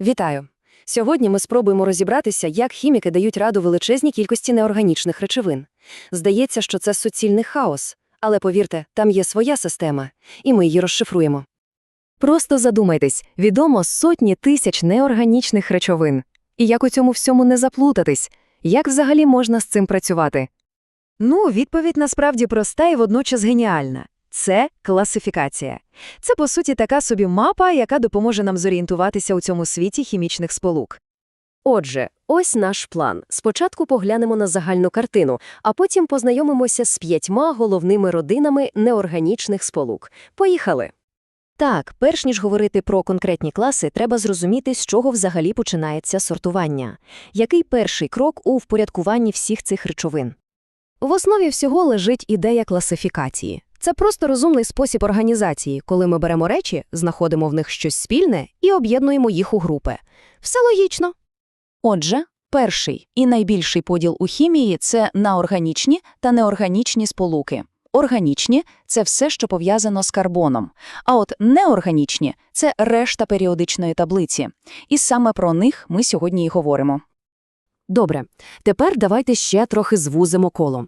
Вітаю! Сьогодні ми спробуємо розібратися, як хіміки дають раду величезній кількості неорганічних речовин. Здається, що це суцільний хаос, але повірте, там є своя система, і ми її розшифруємо. Просто задумайтесь, відомо сотні тисяч неорганічних речовин. І як у цьому всьому не заплутатись? Як взагалі можна з цим працювати? Ну, відповідь насправді проста і водночас геніальна. Це класифікація. Це, по суті, така собі мапа, яка допоможе нам зорієнтуватися у цьому світі хімічних сполук. Отже, ось наш план. Спочатку поглянемо на загальну картину, а потім познайомимося з п'ятьма головними родинами неорганічних сполук. Поїхали! Так, перш ніж говорити про конкретні класи, треба зрозуміти, з чого взагалі починається сортування. Який перший крок у впорядкуванні всіх цих речовин? В основі всього лежить ідея класифікації. Це просто розумний спосіб організації, коли ми беремо речі, знаходимо в них щось спільне і об'єднуємо їх у групи. Все логічно. Отже, перший і найбільший поділ у хімії це на органічні та неорганічні сполуки. Органічні це все, що пов'язано з карбоном, а от неорганічні це решта періодичної таблиці. І саме про них ми сьогодні і говоримо. Добре, тепер давайте ще трохи звузимо коло.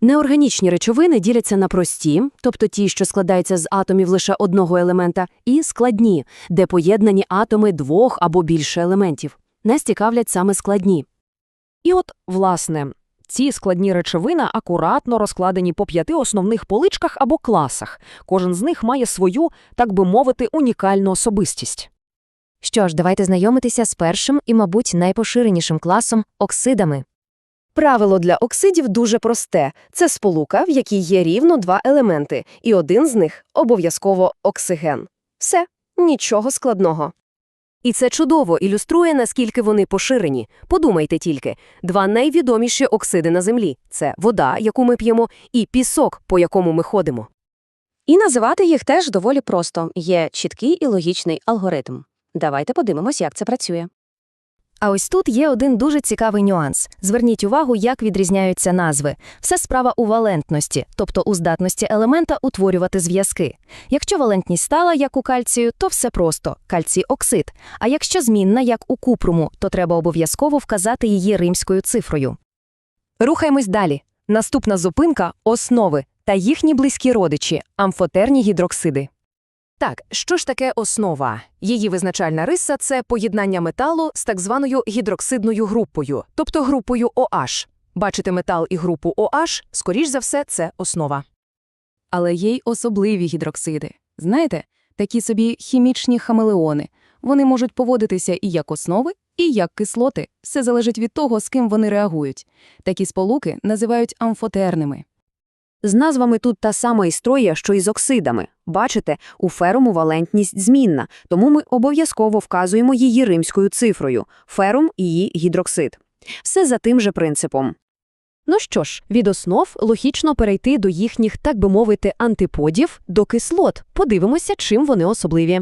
Неорганічні речовини діляться на прості, тобто ті, що складаються з атомів лише одного елемента, і складні, де поєднані атоми двох або більше елементів. Нас цікавлять саме складні. І от, власне, ці складні речовини акуратно розкладені по п'яти основних поличках або класах. Кожен з них має свою, так би мовити, унікальну особистість. Що ж, давайте знайомитися з першим і, мабуть, найпоширенішим класом оксидами. Правило для оксидів дуже просте. Це сполука, в якій є рівно два елементи, і один з них обов'язково оксиген. Все, нічого складного. І це чудово ілюструє, наскільки вони поширені. Подумайте тільки, два найвідоміші оксиди на Землі – це вода, яку ми п'ємо, і пісок, по якому ми ходимо. І називати їх теж доволі просто. Є чіткий і логічний алгоритм. Давайте подивимось, як це працює. А ось тут є один дуже цікавий нюанс. Зверніть увагу, як відрізняються назви. Все справа у валентності, тобто у здатності елемента утворювати зв'язки. Якщо валентність стала, як у кальцію, то все просто – кальцій-оксид. А якщо змінна, як у купруму, то треба обов'язково вказати її римською цифрою. Рухаємось далі. Наступна зупинка – основи та їхні близькі родичі – амфотерні гідроксиди. Так, що ж таке основа? Її визначальна риса – це поєднання металу з так званою гідроксидною групою, тобто групою OH. Бачите метал і групу OH, скоріш за все, це основа. Але є й особливі гідроксиди. Знаєте, такі собі хімічні хамелеони. Вони можуть поводитися і як основи, і як кислоти. Все залежить від того, з ким вони реагують. Такі сполуки називають амфотерними. З назвами тут та сама історія, що і з оксидами. Бачите, у феруму валентність змінна, тому ми обов'язково вказуємо її римською цифрою – ферум і її гідроксид. Все за тим же принципом. Ну що ж, від основ логічно перейти до їхніх, так би мовити, антиподів, до кислот. Подивимося, чим вони особливі.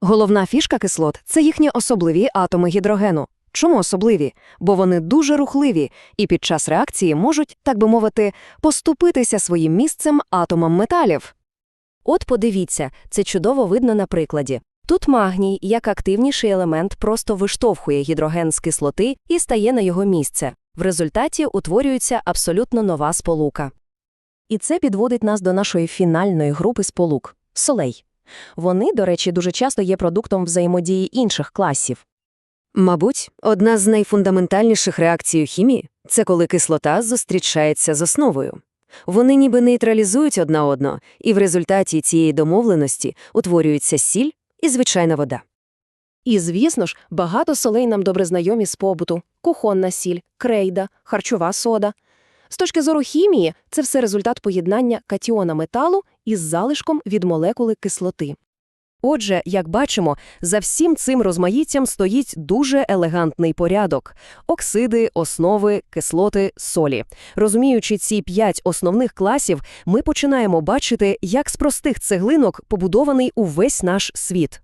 Головна фішка кислот – це їхні особливі атоми гідрогену. Чому особливі? Бо вони дуже рухливі і під час реакції можуть, так би мовити, поступитися своїм місцем атомам металів. От подивіться, це чудово видно на прикладі. Тут магній, як активніший елемент, просто виштовхує гідроген з кислоти і стає на його місце. В результаті утворюється абсолютно нова сполука. І це підводить нас до нашої фінальної групи сполук – солей. Вони, до речі, дуже часто є продуктом взаємодії інших класів. Мабуть, одна з найфундаментальніших реакцій у хімії – це коли кислота зустрічається з основою. Вони ніби нейтралізують одна одну, і в результаті цієї домовленості утворюється сіль і звичайна вода. І, звісно ж, багато солей нам добре знайомі з побуту – кухонна сіль, крейда, харчова сода. З точки зору хімії, це все результат поєднання катіона металу із залишком від молекули кислоти. Отже, як бачимо, за всім цим розмаїттям стоїть дуже елегантний порядок – оксиди, основи, кислоти, солі. Розуміючи ці п'ять основних класів, ми починаємо бачити, як з простих цеглинок побудований увесь наш світ.